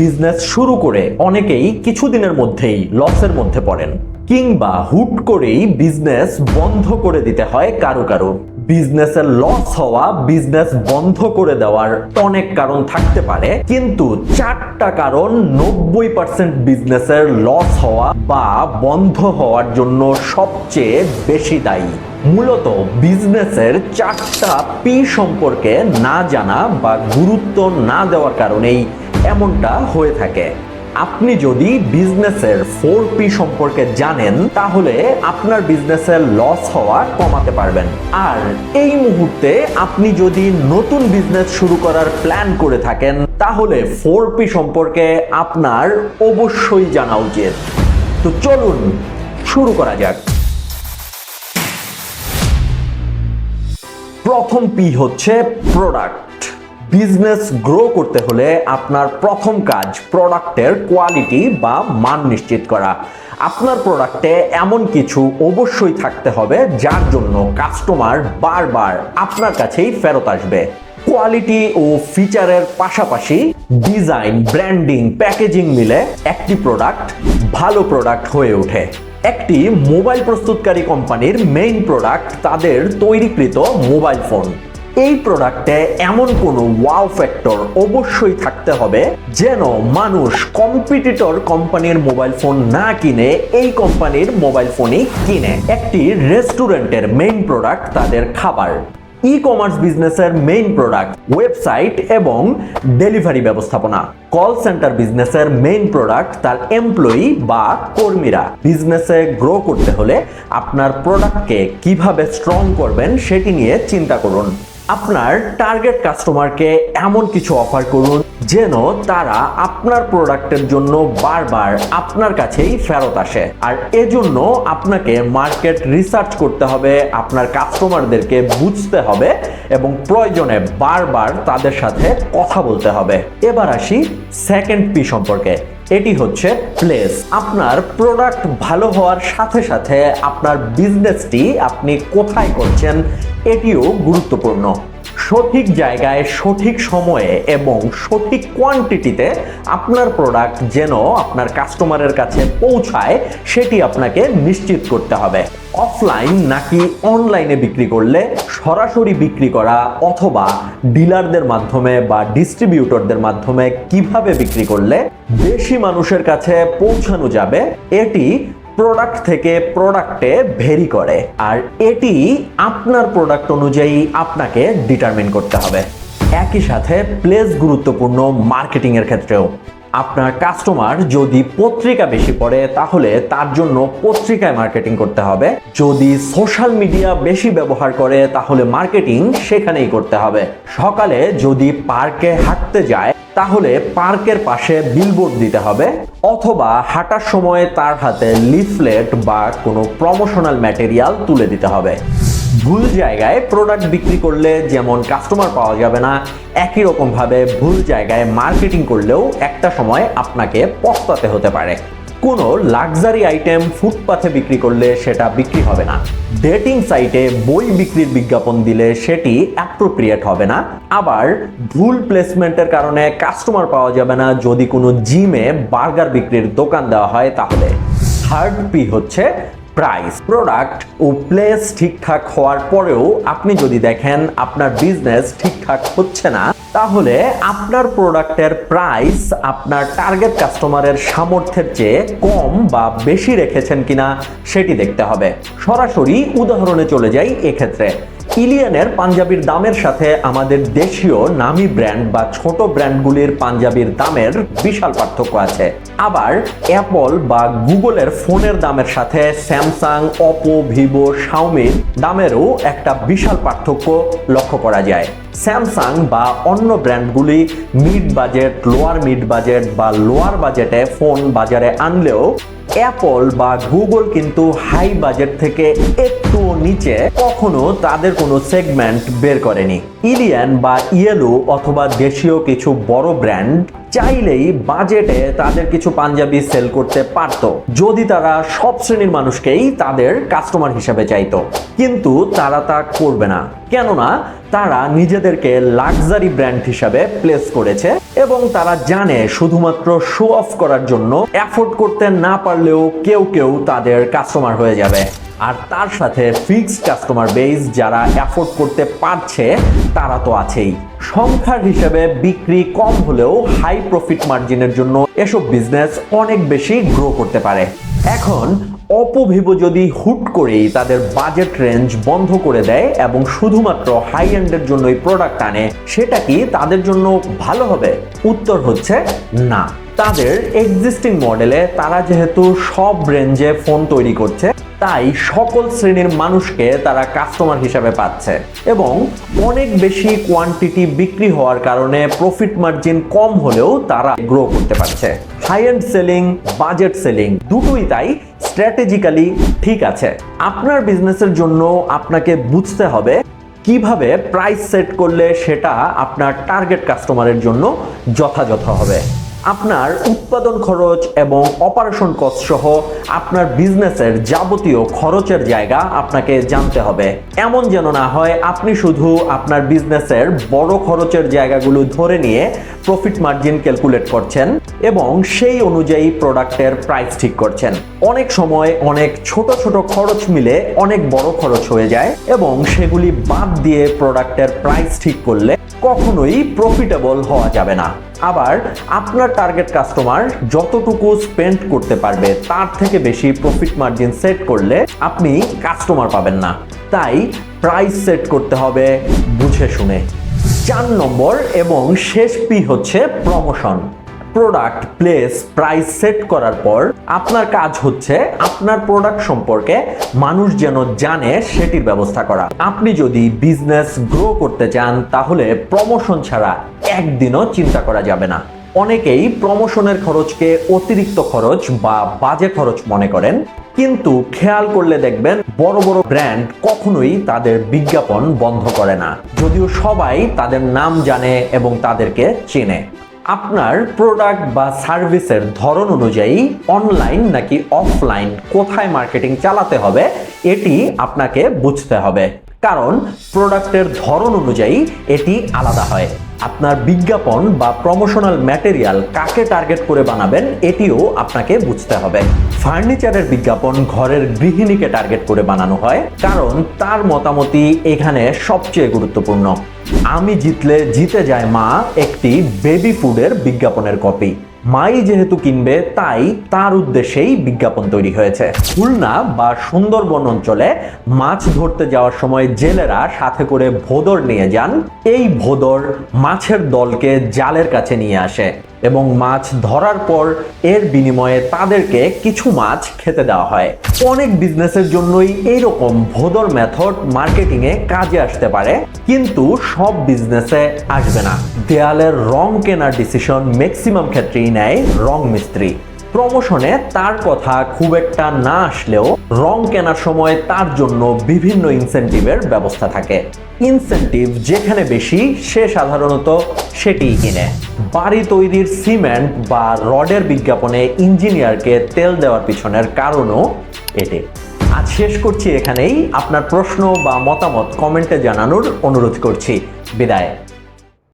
Business শুরু করে অনেকেই কিছুদিনের মধ্যেই লসের মধ্যে পড়েন। কিংবা হুট করেই বিজনেস বন্ধ করে দিতে হয় কারও কারও। বিজনেসের লস হওয়া বিজনেস বন্ধ করে দেওয়ার অনেক কারণ থাকতে পারে, কিন্তু চারটা কারণ নব্বই পার্সেন্ট বিজনেসের লস হওয়া বা বন্ধ হওয়ার জন্য সবচেয়ে বেশি দায়ী। মূলত বিজনেসের চারটা পি সম্পর্কে না জানা বা গুরুত্ব না দেওয়ার কারণেই এমনটা হয়ে থাকে। আপনি যদি বিজনেসের ফোর পি সম্পর্কে জানেন, তাহলে আপনার বিজনেসের লস হওয়া কমাতে পারবেন। আর এই মুহূর্তে আপনি যদি নতুন বিজনেস শুরু করার প্ল্যান করে থাকেন, তাহলে ফোর পি সম্পর্কে আপনার অবশ্যই জানা উচিত। তো চলুন, শুরু করা যাক। প্রথম পি হচ্ছে প্রোডাক্ট বিজনেস গ্রো করতে হলে আপনার প্রথম কাজ প্রোডাক্টের কোয়ালিটি বা মান নিশ্চিত করা। আপনার প্রোডাক্টে এমন কিছু অবশ্যই থাকতে হবে যার জন্য কাস্টমার বারবার আপনার কাছেই ফেরত আসবে। কোয়ালিটি ও ফিচারের পাশাপাশি ডিজাইন ব্র্যান্ডিং প্যাকেজিং মিলে একটি প্রোডাক্ট ভালো প্রোডাক্ট হয়ে ওঠে। একটি মোবাইল প্রস্তুতকারী কোম্পানির মেইন প্রোডাক্ট তাদের তৈরিকৃত মোবাইল ফোন এই প্রোডাক্টে এমন কোনো ওয়াও ফ্যাক্টর অবশ্যই থাকতে হবে যেন মানুষ কম্পিটিটর কোম্পানির মোবাইল ফোন না কিনে এই কোম্পানির মোবাইল ফোনই কিনে। একটি রেস্টুরেন্টের মেইন প্রোডাক্ট তাদের খাবার। ই কমার্স বিজনেসের মেইন প্রোডাক্ট ওয়েবসাইট এবং ডেলিভারি ব্যবস্থাপনা। কল সেন্টার বিজনেসের মেইন প্রোডাক্ট তার এমপ্লয়ি বা কর্মীরা। বিজনেসে গ্রো করতে হলে আপনার প্রোডাক্টকে কীভাবে স্ট্রং করবেন সেটি নিয়ে চিন্তা করুন। আপনার টার্গেট কাস্টমারকে এমন কিছু অফার করুন যেন তারা আপনার প্রোডাক্টের জন্য বারবার আপনার কাছেই ফেরত আসে। আর এজন্য আপনাকে মার্কেট রিসার্চ করতে হবে, আপনার কাস্টমারদেরকে বুঝতে হবে এবং প্রয়োজনে বারবার তাদের সাথে কথা বলতে হবে। এবার আসি সেকেন্ড পি সম্পর্কে। এটি হচ্ছে প্লেস আপনার প্রোডাক্ট ভালো হওয়ার সাথে সাথে আপনার বিজনেসটি আপনি কোথায় করছেন, এটিও গুরুত্বপূর্ণ। সঠিক জায়গায়, সঠিক সময়ে এবং সঠিক কোয়ান্টিটিতে আপনার প্রোডাক্ট যেন আপনার কাস্টমারের কাছে পৌঁছায়, সেটি আপনাকে নিশ্চিত করতে হবে। অফলাইন নাকি অনলাইনে বিক্রি করলে, সরাসরি বিক্রি করা অথবা ডিলারদের মাধ্যমে বা ডিস্ট্রিবিউটরদের মাধ্যমে কীভাবে বিক্রি করলে বেশি মানুষের কাছে পৌঁছানো যাবে, এটি প্রোডাক্ট থেকে প্রোডাক্টে ভেরি করে। আর এটি আপনার প্রোডাক্ট অনুযায়ী আপনাকে ডিটারমিন করতে হবে। একই সাথে প্লেস গুরুত্বপূর্ণ মার্কেটিং এর ক্ষেত্রেও। আপনার কাস্টমার যদি পত্রিকা বেশি পড়ে, তাহলে তার জন্য পত্রিকায় মার্কেটিং করতে হবে। যদি সোশ্যাল মিডিয়া বেশি ব্যবহার করে, তাহলে মার্কেটিং সেখানেই করতে হবে। সকালে যদি পার্কে হাঁটতে যায় তাহলে পার্কের পাশে বিলবোর্ড দিতে হবে, অথবা হাঁটার সময় তার হাতে লিফলেট বা কোনো প্রমোশনাল ম্যাটেরিয়াল তুলে দিতে হবে। ভুল জায়গায় প্রোডাক্ট বিক্রি করলে যেমন কাস্টমার পাওয়া যাবে না, একই রকমভাবে ভুল জায়গায় মার্কেটিং করলেও একটা সময় আপনাকে পস্তাতে হতে পারে। কোনো লাক্সারি আইটেম ফুটপাথে বিক্রি করলে সেটা বিক্রি হবে না। ডেটিং সাইটে বই বিক্রির বিজ্ঞাপন দিলে সেটি অ্যাপ্রোপ্রিয়েট হবে না। আবার ভুল প্লেসমেন্টের কারণে কাস্টমার পাওয়া যাবে না। যদি কোনো জিমে বার্গার বিক্রির দোকান দেওয়া হয় তাহলে। থার্ড পি হচ্ছে প্রাইস প্রোডাক্ট ও প্লেস ঠিকঠাক হওয়ার পরেও আপনি যদি দেখেন আপনার বিজনেস ঠিকঠাক হচ্ছে না তাহলে আপনার প্রোডাক্টের প্রাইস আপনার টার্গেট কাস্টমারের সামর্থ্যের চেয়ে কম বা বেশি রেখেছেন কিনা সেটি দেখতে হবে। সরাসরি উদাহরণে চলে যাই এক্ষেত্রে। ইলিয়ানের পাঞ্জাবির দামের সাথে আমাদের দেশীয় নামি ব্র্যান্ড বা ছোট ব্র্যান্ডগুলির পাঞ্জাবির দামের বিশাল পার্থক্য আছে। আবার অ্যাপল বা গুগলের ফোনের দামের সাথে স্যামসাং, অপো, ভিভো শাওমির দামেরও একটা বিশাল পার্থক্য লক্ষ্য করা যায়। স্যামসাং বা অন্য ব্র্যান্ডগুলি mid budget lower mid budget বা লোয়ার বাজেটে ফোন বাজারে আনলেও অ্যাপল বা গুগল কিন্তু হাই বাজেট থেকে একটু নিচে কখনো তাদের কোনো সেগমেন্ট বের করেনি। ইলিয়ান বা ইয়েলো অথবা দেশীয় কিছু বড় ব্র্যান্ড চাইলেই বাজেটে তাদের কিছু পাঞ্জাবি সেল করতে পারতো। যদি তারা সব শ্রেণির মানুষকেই তাদের কাস্টমার হিসেবে চাইতো। কিন্তু তারা তা করবে না। কেননা তারা নিজেদেরকে লাক্সারি ব্র্যান্ড হিসাবে প্লেস করেছে এবং তারা জানে শুধুমাত্র শো অফ করার জন্য অ্যাফোর্ড করতে না পারলেও কেউ কেউ তাদের কাস্টমার হয়ে যাবে। আর তার সাথে ফিক্সড কাস্টমার বেস যারা অ্যাফোর্ড করতে পারছে, তারা তো আছেই। সংখ্যার হিসেবে বিক্রি কম হলেও হাই প্রফিট মার্জিনের জন্য এসব বিজনেস অনেক বেশি গ্রো করতে পারে। এখন অপভিভো যদি হুট করেই তাদের বাজেট রেঞ্জ বন্ধ করে দেয় এবং শুধুমাত্র হাই এন্ডের জন্যই প্রোডাক্ট আনে, সেটা কি তাদের জন্য ভালো হবে? উত্তর হচ্ছে না। তাদের এক্সিস্টিং মডেলে তারা যেহেতু সব রেঞ্জে ফোন তৈরি করছে তাই সকল শ্রেণির মানুষকে তারা কাস্টমার হিসাবে পাচ্ছে এবং অনেক বেশি কোয়ান্টিটি বিক্রি হওয়ার কারণে প্রফিট মার্জিন কম হলেও তারা গ্রো করতে পারছে। High end selling budget selling দুটোই তাই স্ট্র্যাটেজিক্যালি ঠিক আছে। আপনার বিজনেসের জন্য আপনাকে বুঝতে হবে কীভাবে প্রাইস সেট করলে সেটা আপনার টার্গেট কাস্টমারের জন্য যথাযথ হবে। আপনার উৎপাদন খরচ এবং অপারেশন কস্ট সহ আপনার বিজনেসের যাবতীয় খরচের জায়গা আপনাকে জানতে হবে। এমন যেন না হয় আপনি শুধু আপনার বিজনেসের বড় খরচের জায়গাগুলো ধরে নিয়ে প্রফিট মার্জিন ক্যালকুলেট করছেন এবং সেই অনুযায়ী প্রোডাক্টের প্রাইস ঠিক করছেন। অনেক সময় অনেক ছোট ছোট খরচ মিলে অনেক বড় খরচ হয়ে যায় এবং সেগুলি বাদ দিয়ে প্রোডাক্টের প্রাইস ঠিক করলে কখনোই প্রফিটেবল হওয়া যাবে না। আবার আপনার টার্গেট কাস্টমার যতটুকু স্পেন্ড করতে পারবে, তার থেকে বেশি প্রফিট মার্জিন সেট করলে আপনি কাস্টমার পাবেন না। তাই প্রাইস সেট করতে হবে বুঝে শুনে। চার নম্বর এবং শেষ পি হচ্ছে promotion product place price set করার পর আপনার কাজ হচ্ছে আপনার প্রোডাক্ট সম্পর্কে মানুষ যেন জানে সেটির ব্যবস্থা করা। আপনি যদি বিজনেস গ্রো করতে চান, তাহলে প্রমোশন ছাড়া একদিনও চিন্তা করা যাবে না। অনেকেই প্রমোশনের খরচকে অতিরিক্ত খরচ বা বাজে খরচ মনে করেন, কিন্তু খেয়াল করলে দেখবেন বড় বড় ব্র্যান্ড কখনোই তাদের বিজ্ঞাপন বন্ধ করে না। যদিও সবাই তাদের নাম জানে এবং তাদেরকে চেনে। আপনার প্রোডাক্ট বা সার্ভিসের ধরন অনুযায়ী অনলাইন নাকি অফলাইন কোথায় মার্কেটিং চালাতে হবে, এটি আপনাকে বুঝতে হবে। কারণ প্রোডাক্টের ধরন অনুযায়ী এটি আলাদা হয়। আপনার বিজ্ঞাপন বা প্রমোশনাল ম্যাটেরিয়াল কাকে টার্গেট করে বানাবেন, এটিও আপনাকে বুঝতে হবে। ফার্নিচারের বিজ্ঞাপন ঘরের গৃহিণীকে টার্গেট করে বানানো হয়, কারণ তার মতামতি এখানে সবচেয়ে গুরুত্বপূর্ণ। আমি জিতলে জিতে যায় মা একটি বেবি ফুডের বিজ্ঞাপনের কপি মাই যেহেতু কিনবে, তাই তার উদ্দেশ্যেই বিজ্ঞাপন তৈরি হয়েছে। খুলনা বা সুন্দরবন অঞ্চলে মাছ ধরতে যাওয়ার সময় জেলেরা সাথে করে ভোদর নিয়ে যান। এই ভোদর মাছের দলকে জালের কাছে নিয়ে আসে। এবং মাছ ধরার পর এর বিনিময়ে তাদেরকে কিছু মাছ খেতে দেওয়া হয়। অনেক বিজনেসের জন্যই এইরকম ভোদর মেথড মার্কেটিংয়ে কাজে আসতে পারে, কিন্তু সব বিজনেসে আসবে না। দেয়ালের রং কেনার ডিসিশন ম্যাক্সিমাম ক্ষেত্রেই নেয় রং মিস্ত্রি। প্রমোশনে তার কথা খুব একটা না আসলেও রং কেনার সময় তার জন্য বিভিন্ন ইনসেন্টিভের ব্যবস্থা থাকে। ইনসেন্টিভ যেখানে বেশি, সে সাধারণত সেটিই কিনে। বাড়ি তৈরির সিমেন্ট বা রডের বিজ্ঞাপনে ইঞ্জিনিয়ারকে তেল দেওয়ার পিছনের কারণও এটি। আজ শেষ করছি এখানেই। আপনার প্রশ্ন বা মতামত কমেন্টে জানানোর অনুরোধ করছি। বিদায়।